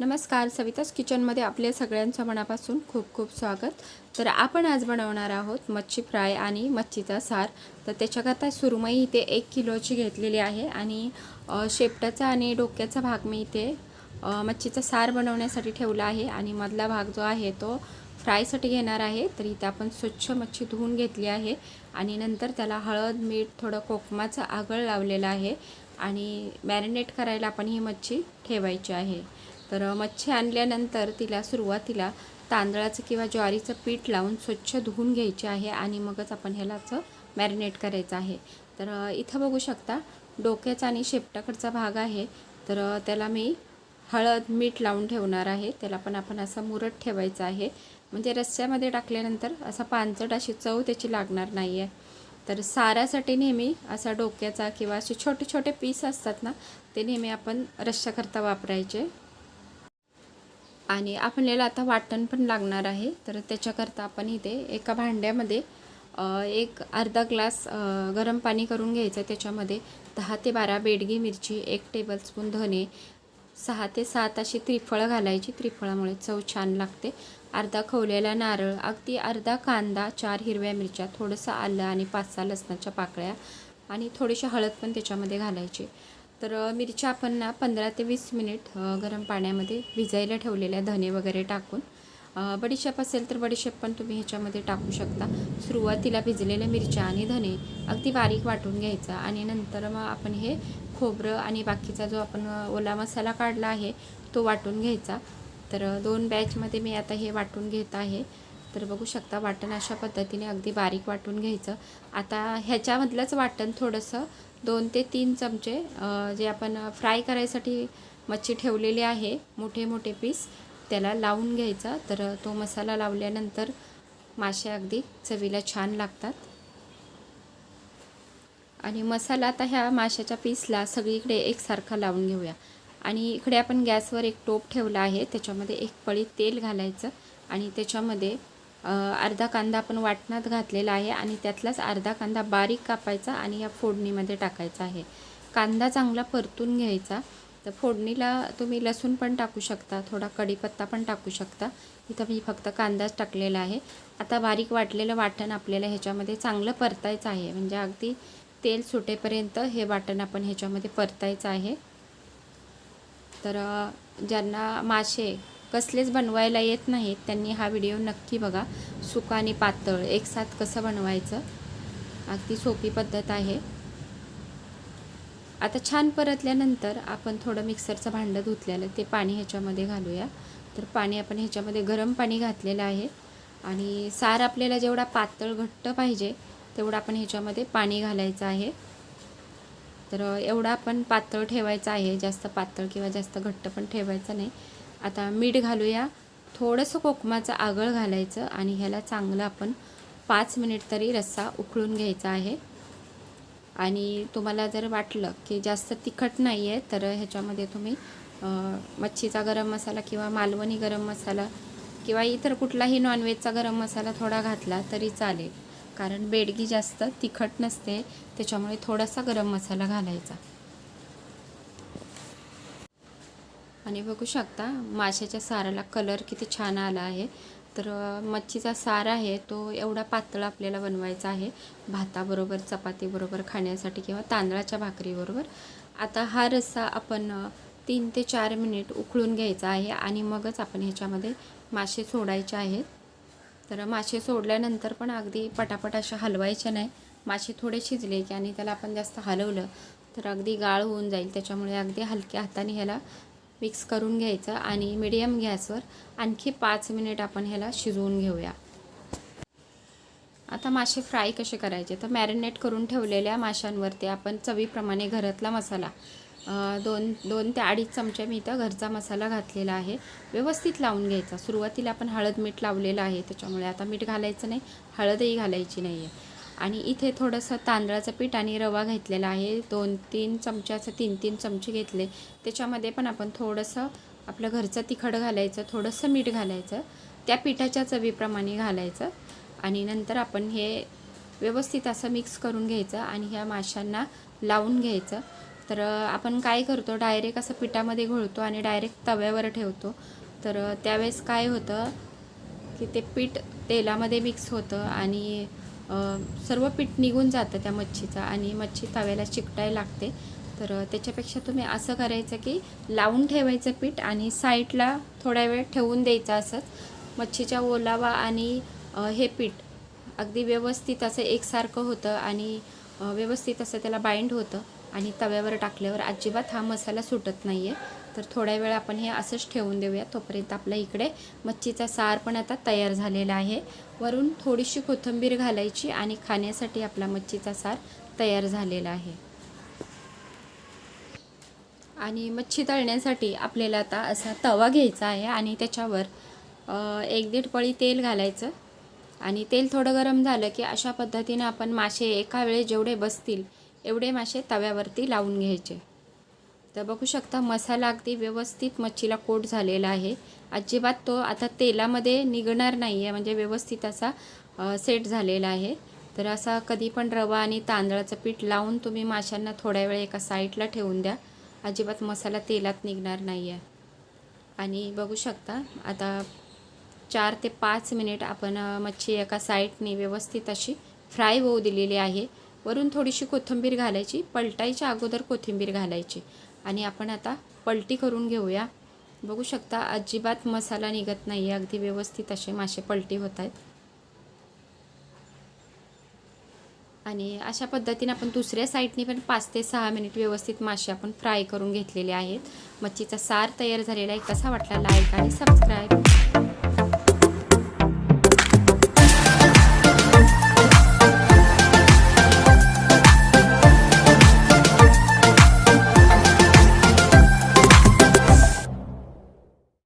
नमस्कार सविताज किचनमध्ये आपल्या सगळ्यांचं मनापासून खूप खूप स्वागत. तर आपण आज बनवणार आहोत मच्छी फ्राय आणि मच्छीचा सार. तर त्याच्याकरता सुरमई इथे एक किलोची घेतलेली आहे आणि शेपटाचा आणि डोक्याचा भाग मी इथे मच्छीचा सार बनवण्यासाठी ठेवला आहे आणि मधला भाग जो आहे तो फ्रायसाठी घेणार आहे. तर इथे आपण स्वच्छ मच्छी धुवून घेतली आहे आणि नंतर त्याला हळद मीठ थोडं कोकमाचं आगळ लावलेलं आहे आणि मॅरिनेट करायला आपण ही मच्छी ठेवायची आहे. तर मच्छी आणल्यानंतर तिला सुरुवातीला तांदळाचं किंवा ज्वारीचं पीठ लावून स्वच्छ धुवून घ्यायचे आहे आणि मगच आपण ह्यालाचं मॅरिनेट करायचं आहे. तर इथं बघू शकता डोक्याचा आणि शेपटाकडचा भाग आहे. तर त्याला मी हळद मीठ लावून ठेवणार आहे. त्याला पण आपण असं मुरत ठेवायचं आहे. म्हणजे रस्स्यामध्ये टाकल्यानंतर असा पांचट अशी चव त्याची लागणार नाही आहे तर सारासाठी नेहमी असा डोक्याचा किंवा असे छोटे छोटे पीस असतात ना ते नेहमी आपण रश्श्याकरता वापरायचे. आणि आपल्याला आता वाटण पण लागणार आहे. तर त्याच्याकरता आपण इथे एका भांड्यामध्ये एक अर्धा ग्लास गरम पाणी करून घ्यायचं. त्याच्यामध्ये दहा ते बारा बेडगी मिरची एक टेबलस्पून धने सहा ते सात अशी त्रिफळं घालायची. त्रिफळामुळे चव छान लागते. अर्धा खवलेला नारळ अगदी अर्धा कांदा चार हिरव्या मिरच्या थोडंसं आलं आणि पाच सहा लसणाच्या पाकळ्या आणि थोडीशी हळद पण त्याच्यामध्ये घालायची. तर मिरच्या आपण ना पंधरा ते वीस मिनिट गरम पाण्यामध्ये भिजायला ठेवलेल्या धने वगैरे टाकून बडीशेप असेल तर बडीशेप पण तुम्ही ह्याच्यामध्ये टाकू शकता. सुरुवातीला भिजलेल्या मिरच्या आणि धने अगदी बारीक वाटून घ्यायचा आणि नंतर मग आपण हे खोबरं आणि बाकीचा जो आपण ओला मसाला काढला आहे तो वाटून घ्यायचा. तर दोन बॅचमध्ये मी आता हे वाटून घेत आहे. तर बघू शकता वाटण अशा पद्धतीने अगदी बारीक वाटून घ्यायचं. आता ह्याच्यामधलंच वाटण थोडंसं दोन ते तीन चमचे जे आपण फ्राय करायसाठी मच्छी ठेवलेली आहे मोठे मोठे पीस त्याला लावून घ्यायचा. तर तो मसाला लावल्यानंतर मासे अगदी चवीला छान लागतात. आणि मसाला आता ह्या माशाच्या पीसला सगळीकडे एकसारखा लावून घेऊया. आणि इकडे आपण गॅसवर एक टोप ठेवला आहे त्याच्यामध्ये एक पळी तेल घालायचं आणि त्याच्यामध्ये अर्धा कांदा आपण वाटणात घातलेला आहे आणि त्यातलाच अर्धा कांदा बारीक कापायचा आणि या फोडणीमध्ये टाकायचा आहे. कांदा चांगला परतून घ्यायचा. तर फोडणीला तुम्ही लसूण पण टाकू शकता थोडा कढीपत्ता पण टाकू शकता. इथं मी फक्त कांदाच टाकलेला आहे. आता बारीक वाटलेलं वाटण आपल्याला ह्याच्यामध्ये चांगलं परतायचं आहे. म्हणजे अगदी तेल सुटेपर्यंत हे वाटण आपण ह्याच्यामध्ये परतायचं आहे. तर ज्यांना मासे कसलेच बनवायला येत नाहीत. त्यांनी हा व्हिडिओ नक्की बघा. सुका आणि पातळ. एकसाथ कसं बनवायचं? अगदी सोपी पद्धत आहे. आता छान परतल्यानंतर आपण थोडं मिक्सरचं भांडं धुतलेलं ते पाणी ह्याच्यामध्ये घालूया. तर पाणी आपण ह्याच्यामध्ये गरम पाणी घातलेलं आहे. आणि सार आपल्याला जेवढा पातळ घट्ट पाहिजे तेवढं आपण ह्याच्यामध्ये पाणी घालायचं आहे. तर एवढा आपण पातळ ठेवायचा आहे. जास्त पातळ किंवा जास्त घट्ट पण ठेवायचं नाही. आता मीठ घालूया. थोडंसं कोकमाचं आगळ घालायचं आणि ह्याला चांगलं आपण पाच मिनिट तरी रस्सा उकळून घ्यायचा आहे. आणि तुम्हाला जर वाटलं की जास्त तिखट नाही आहे तर ह्याच्यामध्ये तुम्ही मच्छीचा गरम मसाला किंवा मालवणी गरम मसाला किंवा इतर कुठलाही नॉनव्हेजचा गरम मसाला थोडा घातला तरी चालेल. कारण बेडगी जास्त तिखट नसते त्याच्यामुळे थोडासा गरम मसाला घालायचा. आणि बघू शकता माशाच्या साराला कलर किती छान आला आहे. तर मच्छीचा सार आहे तो एवढा पातळ आपल्याला बनवायचा आहे. भाताबरोबर चपातीबरोबर खाण्यासाठी किंवा तांदळाच्या भाकरीबरोबर. आता हा रस्सा आपण तीन ते चार मिनिट उकळून घ्यायचा आहे आणि मगच आपण ह्याच्यामध्ये मासे सोडायचे आहेत. तर मासे सोडल्यानंतर पण अगदी पटापट अशा हलवायच्या नाही. मासे थोडे शिजले की आणि त्याला आपण जास्त हलवलं तर अगदी गाळ होऊन जाईल. त्याच्यामुळे अगदी हलक्या हाताने ह्याला मिक्स करून घ्यायचं आणि मिडियम गॅसवर आणखी पाच मिनिट आपण ह्याला शिजवून घेऊया. आता मासे फ्राय कसे करायचे? तर मॅरिनेट करून ठेवलेल्या माशांवरती आपण चवीप्रमाणे घरातला मसाला दोन दोन ते अडीच चमचे मी इथं घरचा मसाला घातलेला आहे. व्यवस्थित लावून घ्यायचा. सुरुवातीला आपण हळद मीठ लावलेलं आहे त्याच्यामुळे आता मीठ घालायचं नाही हळदही घालायची नाही आहे आणि इथे थोडंसं तांदळाचं पीठ आणि रवा घेतलेला आहे. दोन तीन चमचे असं तीन तीन चमचे घेतले. त्याच्यामध्ये पण आपण थोडंसं आपलं घरचं तिखट घालायचं थोडंसं मीठ घालायचं त्या पिठाच्या चवीप्रमाणे घालायचं आणि नंतर आपण हे व्यवस्थित असं मिक्स करून घ्यायचं आणि ह्या माशांना लावून घ्यायचं. तर आपण काय करतो डायरेक्ट असं पिठामध्ये घोळतो आणि डायरेक्ट तव्यावर ठेवतो. तर त्यावेळेस काय होतं की ते पीठ तेलामध्ये मिक्स होतं आणि सर्व पीठ निघून जातं त्या मच्छीचा आणि मच्छी तव्याला चिकटाय लागते. तर त्याच्यापेक्षा तुम्ही असं करायचं की लावून ठेवायचं पीठ आणि साईडला थोड्या वेळ ठेवून द्यायचं असंच. मच्छीच्या ओलावा आणि हे पीठ अगदी व्यवस्थित असं एकसारखं होतं आणि व्यवस्थित असं त्याला बाइंड होतं आणि तव्यावर टाकल्यावर अजिबात हा मसाला सुटत नाही आहे तर थोड्या वेळ आपण हे असंच ठेवून देऊया. तोपर्यंत आपल्या इकडे मच्छीचा सार पण आता तयार झालेला आहे. वरून थोडीशी कोथिंबीर घालायची आणि खाण्यासाठी आपला मच्छीचा सार तयार झालेला आहे. आणि मच्छी तळण्यासाठी आपल्याला आता असा तवा घ्यायचा आहे आणि त्याच्यावर एक दीड पळी तेल घालायचं. आणि तेल थोडं गरम झालं की अशा पद्धतीनं आपण मासे एका वेळेस जेवढे बसतील एवढे मासे तव्यावरती लावून घ्यायचे. तर बघू शकता मसाला अगदी व्यवस्थित मच्छीला कोट झालेला आहे. अजिबात तो आता तेलामध्ये निघणार नाही आहे म्हणजे व्यवस्थित असा सेट झालेला आहे. तर असा कधी पण रवा आणि तांदळाचं पीठ लावून तुम्ही माशांना थोड्या वेळ एका साईडला ठेवून द्या. अजिबात मसाला तेलात निघणार नाही आहे आणि बघू शकता आता चार ते पाच मिनिट आपण मच्छी एका साईडने व्यवस्थित अशी फ्राय होऊ दिलेली आहे. वरून थोडीशी कोथिंबीर घालायची पलटायच्या अगोदर कोथिंबीर घालायची. आणि आपण आता पलटी करून घेऊया. बघू शकता अजिबात मसाला निघत नाही आहे अगदी व्यवस्थित असे मासे पलटी होत आहेत. आणि अशा पद्धतीने आपण दुसऱ्या साईडने पण पाच ते सहा मिनिट व्यवस्थित मासे आपण फ्राय करून घेतलेले आहेत. मच्छीचा सार तयार झालेला आहे. कसा वाटला लाईक आणि सबस्क्राईब.